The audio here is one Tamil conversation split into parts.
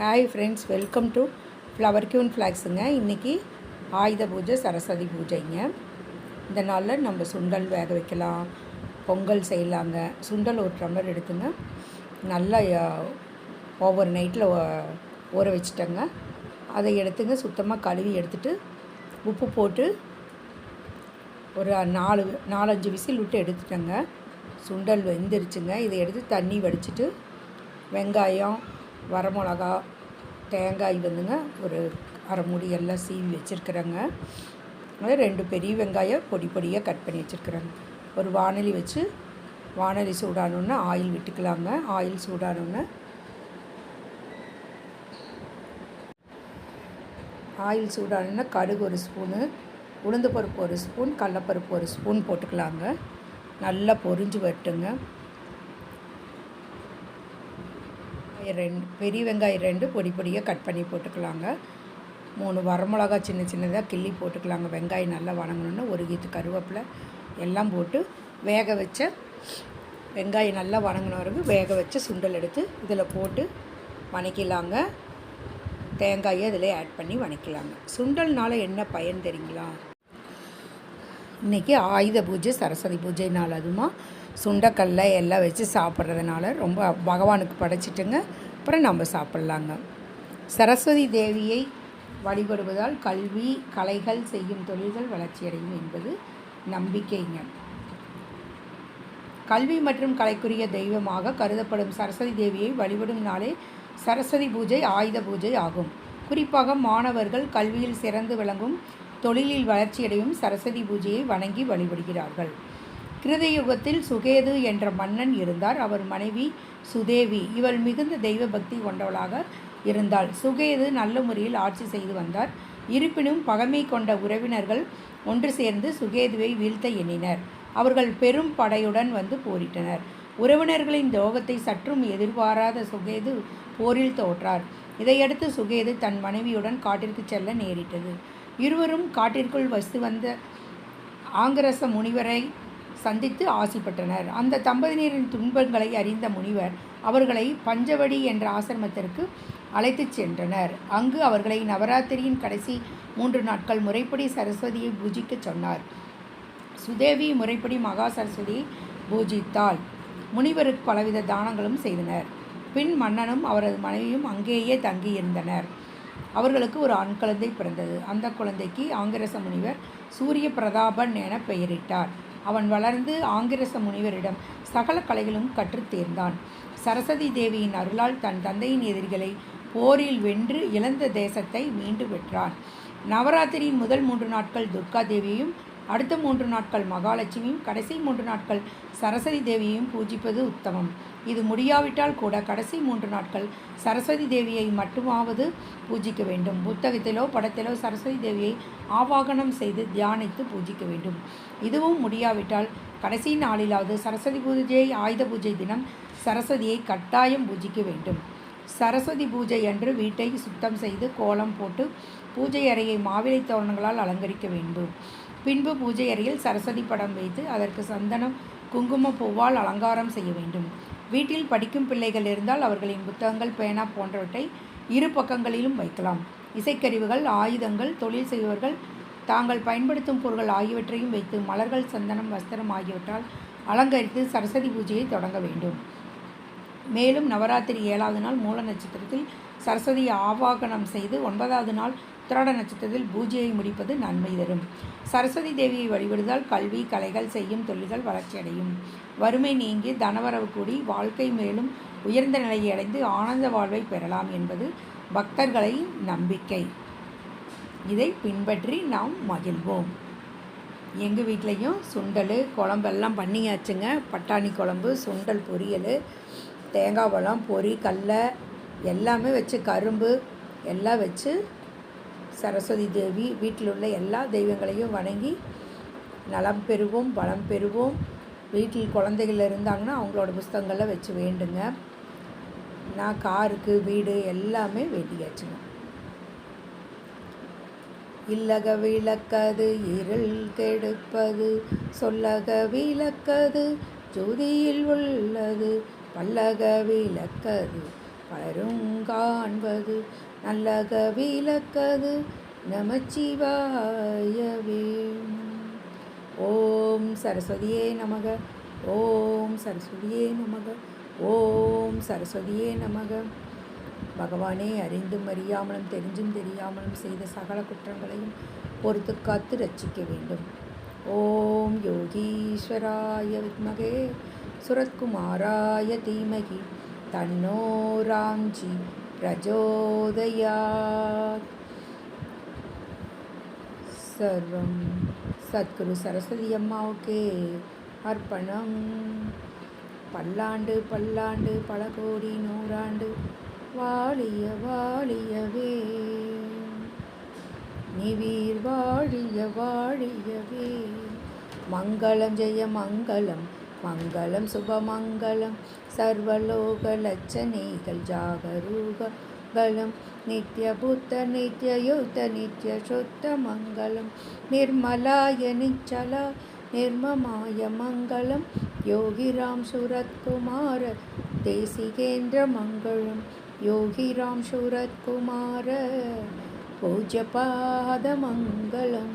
Hi friends welcome to flower queen ஃப்ளாக்ஸுங்க இன்றைக்கி ஆயுத பூஜை சரஸ்வதி பூஜைங்க. இந்த நாளில் நம்ம சுண்டல் வேக வைக்கலாம் பொங்கல் செய்யலாங்க. சுண்டல் ஒரு டம்ளர் எடுத்துங்க. நல்லா ஓவர் நைட்டில் ஊற வச்சுட்டேங்க. அதை எடுத்துங்க சுத்தமாக கழுவி எடுத்துட்டு உப்பு போட்டு ஒரு நாலு நாலஞ்சு விசில் விட்டு எடுத்துட்டேங்க. சுண்டல் வெந்துருச்சுங்க. இதை எடுத்து தண்ணி வடிச்சிட்டு வெங்காயம் வரமிளகா தேங்காய் வந்துங்க ஒரு அரை மூடி எல்லாம் சீவி வச்சுருக்குறேங்க. ரெண்டு பெரிய வெங்காயம் பொடி பொடியாக கட் பண்ணி வச்சுருக்குறேங்க. ஒரு வானொலி வச்சு வானொலி சூடானோன்னே ஆயில் விட்டுக்கலாங்க. ஆயில் சூடானோன்னே ஆயில் சூடானோன்னா கடுகு ஒரு ஸ்பூனு உளுந்து பருப்பு ஒரு ஸ்பூன் கடலப்பருப்பு ஒரு ஸ்பூன் போட்டுக்கலாங்க. நல்லா பொரிஞ்சு வரட்டுங்க. ரெண்டு பெரிய வெங்காயம் ரெண்டு பொடி பொடியாக கட் பண்ணி போட்டுக்கலாங்க. மூணு வரமிளகா சின்ன சின்னதாக கிள்ளி போட்டுக்கலாங்க. வெங்காயம் நல்லா வணங்கணுன்னு ஒரு கீத்து கருவேப்பிலை எல்லாம் போட்டு வேக வச்ச வெங்காயம் நல்லா வணங்கின வரைக்கும் வேக வச்ச சுண்டல் எடுத்து இதில் போட்டு வணக்கிலாங்க. தேங்காயை அதில் ஆட் பண்ணி வணக்கலாங்க. சுண்டல்னால் என்ன பயன் தெரியுங்களா? இன்றைக்கி ஆயுத பூஜை சரஸ்வதி பூஜை நாள் அதுமா. சுண்டக்கல்ல எல்லாம் வச்சு சாப்பிட்றதுனால ரொம்ப பகவானுக்கு படைச்சிட்டுங்க. அப்புறம் நம்ம சாப்பிட்லாங்க. சரஸ்வதி தேவியை வழிபடுவதால் கல்வி கலைகள் செய்யும் தொழில்கள் வளர்ச்சியடையும் என்பது நம்பிக்கைங்க. கல்வி மற்றும் கலைக்குரிய தெய்வமாக கருதப்படும் சரஸ்வதி தேவியை வழிபடும் நாளே சரஸ்வதி பூஜை ஆயுத பூஜை ஆகும். குறிப்பாக மாணவர்கள் கல்வியில் சிறந்து விளங்கும் தொழிலில் வளர்ச்சியடையும் சரஸ்வதி பூஜையை வணங்கி வழிபடுகிறார்கள். கிருதயுகத்தில் சுகேது என்ற மன்னன் இருந்தார். அவர் மனைவி சுதேவி. இவள் மிகுந்த தெய்வ பக்தி கொண்டவளாக இருந்தாள். சுகேது நல்ல முறையில் ஆட்சி செய்து வந்தார். இருப்பினும் பகமை கொண்ட உறவினர்கள் ஒன்று சேர்ந்து சுகேதுவை வீழ்த்த எண்ணினர். அவர்கள் பெரும் படையுடன் வந்து போரிட்டனர். உறவினர்களின் துரோகத்தை சற்றும் எதிர்பாராத சுகேது போரில் தோற்றார். இதையடுத்து சுகேது தன் மனைவியுடன் காட்டிற்கு செல்ல நேரிட்டது. இருவரும் காட்டிற்குள் வசித்து வந்த ஆங்கரச முனிவரை சந்தித்து ஆசைப்பட்டனர் அந்த தம்பதியினரின் துன்பங்களை அறிந்த முனிவர் அவர்களை பஞ்சவடி என்ற ஆசிரமத்திற்கு அழைத்துச் சென்றனர். அங்கு அவர்களை நவராத்திரியின் கடைசி மூன்று நாட்கள் முறைப்படி சரஸ்வதியை பூஜிக்கச் சொன்னார். சுதேவி முறைப்படி மகா சரஸ்வதியை பூஜித்தாள். முனிவருக்கு பலவித தானங்களும் செய்தனர். பின் மன்னனும் அவரது மனைவியும் அங்கேயே தங்கியிருந்தனர். அவர்களுக்கு ஒரு ஆண் குழந்தை பிறந்தது. அந்த குழந்தைக்கு ஆங்கிரச முனிவர் சூரிய பிரதாபன் என பெயரிட்டார். அவன் வளர்ந்து ஆங்கிரச முனிவரிடம் சகல கலைகளும் கற்றுத் தேர்ந்தான். சரஸ்வதி தேவியின் அருளால் தன் தந்தையின் எதிரிகளை போரில் வென்று இழந்த தேசத்தை மீண்டு பெற்றான். நவராத்திரியின் முதல் மூன்று நாட்கள் துர்கா தேவியையும் அடுத்த மூன்று நாட்கள் மகாலட்சுமியும் கடைசி மூன்று நாட்கள் சரஸ்வதி தேவியையும் பூஜிப்பது உத்தமம். இது முடியாவிட்டால் கூட கடைசி மூன்று நாட்கள் சரஸ்வதி தேவியை மட்டுமாவது பூஜிக்க வேண்டும். புத்தகத்திலோ படத்திலோ சரஸ்வதி தேவியை ஆவாகனம் செய்து தியானித்து பூஜிக்க வேண்டும். இதுவும் முடியாவிட்டால் கடைசி நாளிலாவது சரஸ்வதி பூஜை ஆயுத பூஜை தினம் சரஸ்வதியை கட்டாயம் பூஜிக்க வேண்டும். சரஸ்வதி பூஜை அன்று வீட்டை சுத்தம் செய்து கோலம் போட்டு பூஜை அறையை மாவிலை தோரணங்களால் அலங்கரிக்க வேண்டும். பின்பு பூஜை அறையில் சரஸ்வதி படம் வைத்து அதற்கு சந்தனம் குங்கும பூவால் அலங்காரம் செய்ய வேண்டும். வீட்டில் படிக்கும் பிள்ளைகள் இருந்தால் அவர்களின் புத்தகங்கள் பேனா போன்றவற்றை இரு பக்கங்களிலும் வைக்கலாம். இசைக்கருவிகள் ஆயுதங்கள் தொழில் செய்பவர்கள் தாங்கள் பயன்படுத்தும் பொருட்கள் ஆகியவற்றையும் வைத்து மலர்கள் சந்தனம் வஸ்திரம் ஆகியவற்றால் அலங்கரித்து சரஸ்வதி பூஜையை தொடங்க வேண்டும். மேலும் நவராத்திரி ஏழாவது நாள் மூல நட்சத்திரத்தில் சரஸ்வதியை ஆவாகனம் செய்து ஒன்பதாவது நாள் உத்திராட நட்சத்திரத்தில் பூஜையை முடிப்பது நன்மை தரும். சரஸ்வதி தேவியை வழிபடுதால் கல்வி கலைகள் செய்யும் தொழில்கள் வளர்ச்சியடையும் வறுமை நீங்கி தனவரவு கூடி வாழ்க்கை மேலும் உயர்ந்த நிலையை அடைந்து ஆனந்த வாழ்வை பெறலாம் என்பது பக்தர்களின் நம்பிக்கை. இதை பின்பற்றி நாம் மகிழ்வோம். எங்கள் வீட்லேயும் சுண்டல் குழம்பெல்லாம் பண்ணியாச்சுங்க. பட்டாணி குழம்பு சுண்டல் பொரியல் தேங்காய் பழம் பொரி கடல எல்லாமே வச்சு கரும்பு எல்லாம் வச்சு சரஸ்வதி தேவி வீட்டில் உள்ள எல்லா தெய்வங்களையும் வணங்கி நலம் பெறுவோம் பலம் பெறுவோம். வீட்டில் குழந்தைகள் இருந்தாங்கன்னா அவங்களோட புஸ்தகங்களை வச்சு வேண்டுங்க. நான் காருக்கு வீடு எல்லாமே வேண்டியாச்சுங்க. இல்லக விளக்கது இருள் கெடுப்பது சொல்லக விளக்கது ஜோதியில் உள்ளது பல்லக விளக்கது. பலரும் காண்பது நல்லக விளக்கது நமச்சிவாயவே. ஓம் சரஸ்வதியே நமக ஓம் சரஸ்வதியே நமக ஓம் சரஸ்வதியே நமக. பகவானே அறிந்தும் அறியாமலும் தெரிஞ்சும் தெரியாமலும் செய்த சகல குற்றங்களையும் பொறுத்து காத்து ரட்சிக்க வேண்டும். ஓம் யோகீஸ்வராய வித்மகே சுரத்குமாராய தீமகி. தன்னோ ராம்ஜி பிரஜோதயாத் சர்வம் சத்குரு சரஸ்வதி அம்மாவுக்கே அர்ப்பணம் பல்லாண்டு பல்லாண்டு பல கோடி நூறாண்டு வாழிய வாழியவே நிவீர் வாழிய வாழியவே மங்களம் ஜெய மங்களம் மங்களம் சுபமங்களம் சர்வலோகலட்சணைகள் ஜாகரூகலம் நித்யபுத்த நித்யயுத்த நித்யசுத்த மங்களம் நிர்மலாய நிச்சலா நிர்மமாய மங்களம் யோகிராம் சுரத்குமார தேசிகேந்திர மங்களம் யோகிராம் சுரத்குமார பூஜபாத மங்களம்.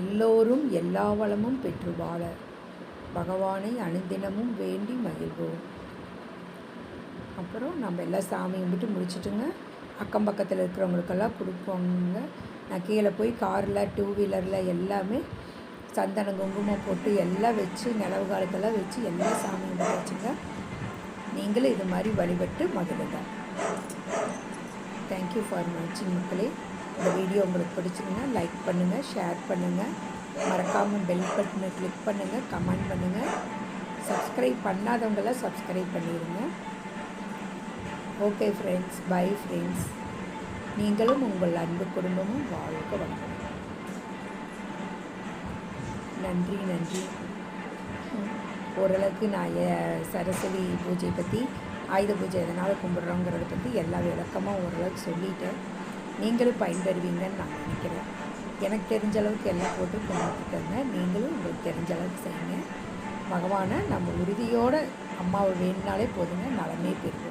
எல்லோரும் எல்லா வளமும் பெற்று வாழ. பகவானை அனுதினமும் வேண்டி மகிழ்வோம். அப்புறம் நம்ம எல்லாம் சாமி கும்பிட்டு முடிச்சிட்டுங்க அக்கம் பக்கத்தில் இருக்கிறவங்களுக்கெல்லாம் கொடுப்போங்க. நான் கீழே போய் காரில் டூ வீலரில் எல்லாமே சந்தனம் குங்குமம் போட்டு எல்லாம் வச்சு நிலவு காலத்தெல்லாம் வச்சு எல்லாம் சாமி கும்பிட்டு வச்சுங்க. நீங்களும் இது மாதிரி வழிபட்டு மகிழுங்க. தேங்க்யூ ஃபார் வாட்சிங் மக்களே. இந்த வீடியோ உங்களுக்கு பிடிச்சிங்கன்னா லைக் பண்ணுங்கள் ஷேர் பண்ணுங்கள் மறக்காமல் பெல் பட்டனை கிளிக் பண்ணுங்கள் கமெண்ட் பண்ணுங்கள் சப்ஸ்கிரைப் பண்ணாதவங்களாம் சப்ஸ்கிரைப் பண்ணிடுங்க ஓகே ஃப்ரெண்ட்ஸ் பை ஃப்ரெண்ட்ஸ் நீங்களும் உங்கள் அன்பு குடும்பமும் வாழ்க வளமுடன். நன்றி நன்றி. ஓரளவுக்கு நான் சரஸ்வதி பூஜை பற்றி ஆயுத பூஜை எதனால் கும்பிட்றோங்கிறத பற்றி எல்லா விளக்கமாக ஓரளவுக்கு சொல்லிட்டேன். நீங்களும் பயன்பெறுவீங்கன்னு நான் நினைக்கிறேன். எனக்கு தெரிஞ்ச அளவுக்கு எல்லாம் போட்டு கும்பிட்டுக்கோங்க நீங்களும் உங்களுக்கு தெரிஞ்ச அளவுக்கு செய்யுங்க. பகவானை நம்ம உறுதியோடு அம்மாவை வேணுனாலே போதுங்க. நலமே பெறுவோம்.